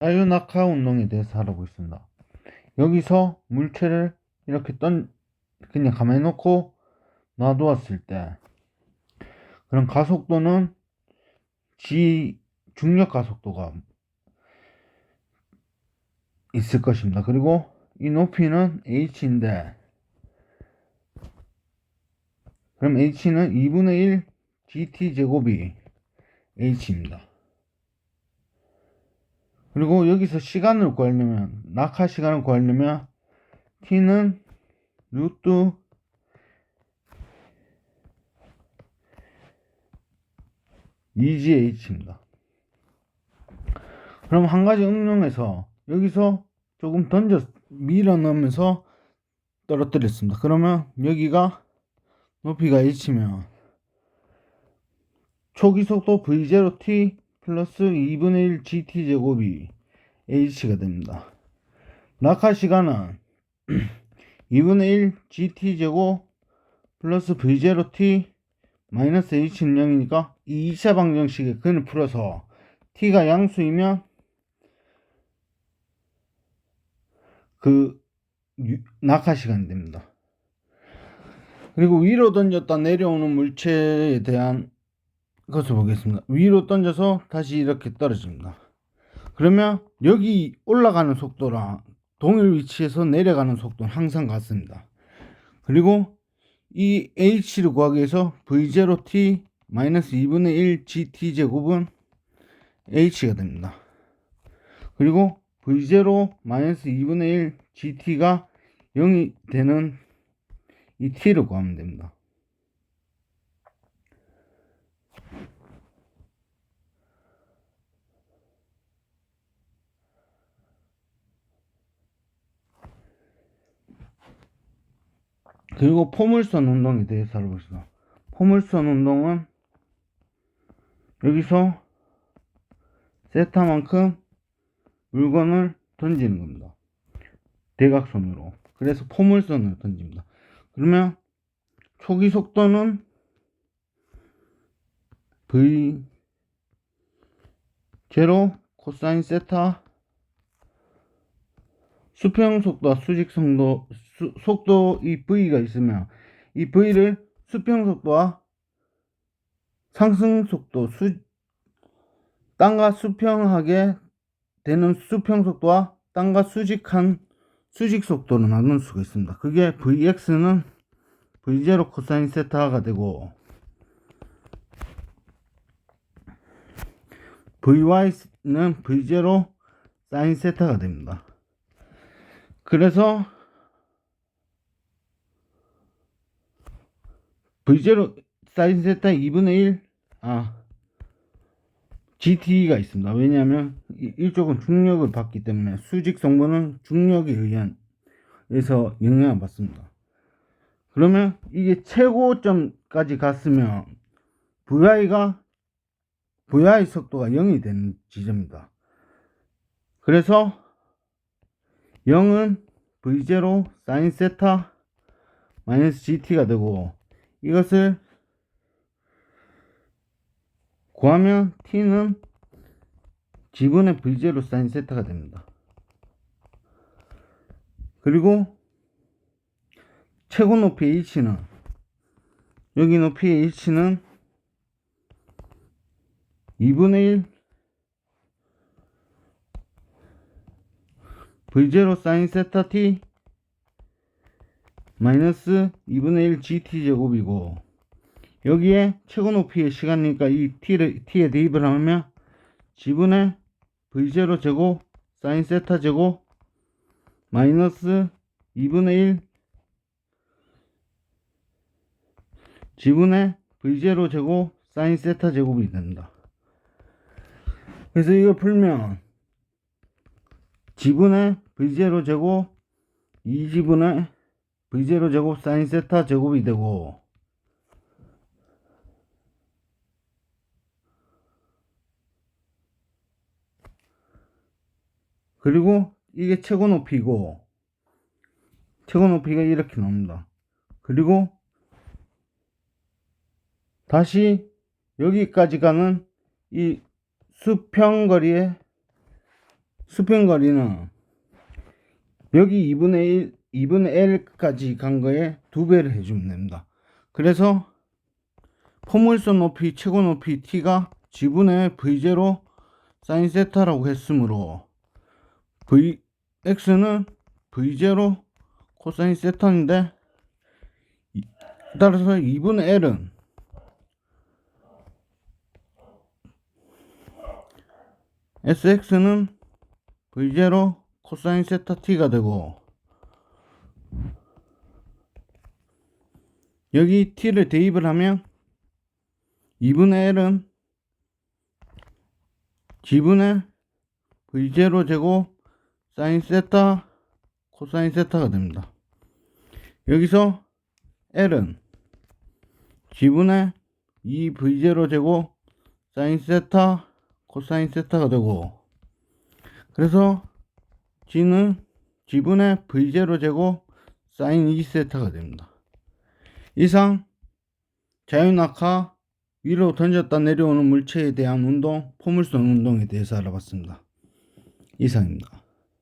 자유낙하 운동에 대해서 알아보겠습니다. 여기서 물체를 이렇게 던 그냥 가만히 놓고 놔두었을 때 그럼 가속도는 g 중력 가속도가 있을 것입니다. 그리고 이 높이는 h인데 그럼 h는 2분의 1 gt 제곱이 h입니다. 그리고 여기서 시간을 구하려면 낙하 시간을 구하려면 t는 루트 EGH입니다. 그럼 한 가지 응용해서 여기서 조금 던져 밀어 넣으면서 떨어뜨렸습니다. 그러면 여기가 높이가 h면 초기 속도 v0t 플러스 2분의 1 gt 제곱이 h가 됩니다. 낙하 시간은 2분의 1 gt 제곱 플러스 v0t 마이너스 h는 0이니까 이 2차 방정식의 근을 풀어서 t가 양수이면 그 유- 낙하 시간이 됩니다. 그리고 위로 던졌다 내려오는 물체에 대한 것을 보겠습니다. 위로 던져서 다시 이렇게 떨어집니다. 그러면 여기 올라가는 속도랑 동일 위치에서 내려가는 속도는 항상 같습니다. 그리고 이 h를 구하기 위해서 v0t 마이너스 2분의 1 gt 제곱은 h가 됩니다. 그리고 v0 마이너스 2분의 1 gt가 0이 되는 이 t를 구하면 됩니다. 그리고 포물선 운동에 대해서 알아보겠습니다. 포물선 운동은 여기서 세타만큼 물건을 던지는 겁니다. 대각선으로. 그래서 포물선을 던집니다. 그러면 초기 속도는 V 제로 코사인 세타 수평 속도와 수직 속도 수- 속도 이 V가 있으면 이 V를 수평 속도와 상승 속도 수 땅과 수평하게 되는 수평 속도와 땅과 수직한 수직 속도로 나눌 수가 있습니다. 그게 Vx는 V0 코사인 세타가 되고 Vy는 V0 사인 세타가 됩니다. 그래서 V0 사인 세타 2분의 1, 아, GT가 있습니다. 왜냐하면 이- 이쪽은 중력을 받기 때문에 수직 성분은 중력에 의한, 에서 영향을 받습니다. 그러면 이게 최고점까지 갔으면 VI가, VI 속도가 0이 되는 지점입니다. 그래서 0은 V0 사인 세타 마이너스 GT가 되고 이것을 구하면 T는 지분의 V0 사인 세타가 됩니다. 그리고 최고 높이 H는 여기 높이 H는 2분의 1 V0 사인 세타 T 마이너스 2분의 1 GT 제곱이고 여기에 최고 높이의 시간이니까 이 T를, T에 대입을 하면 지분의 V0 제곱 사인 세타 제곱 마이너스 2분의 1 지분의 V0 제곱 사인 세타 제곱이 된다. 그래서 이걸 풀면 지분의 V0 제곱 2지분의 V0 제곱 사인 세타 제곱이 되고 그리고 이게 최고 높이고 최고 높이가 이렇게 나옵니다. 그리고 다시 여기까지 가는 이 수평거리의 수평거리는 여기 2분의 1, 2분의 L까지 간 거에 두 배를 해주면 됩니다. 그래서 포물선 높이, 최고 높이 T가 G분의 V0 사인 세타라고 했으므로 V, X는 V0 코사인 세타인데 이- 따라서 2분의 L은 SX는 V0 코사인 세타 T가 되고 여기 T를 대입을 하면 2분의 L은 G분의 V0 제곱 사인 세타 코사인 세타가 됩니다. 여기서 L은 G분의 2V0 제곱 사인 세타 코사인 세타가 되고 그래서 G는 G분의 V0 제곱 사인 2세타가 됩니다. 이상 자유낙하 위로 던졌다 내려오는 물체에 대한 운동, 포물선 운동에 대해서 알아봤습니다. 이상입니다.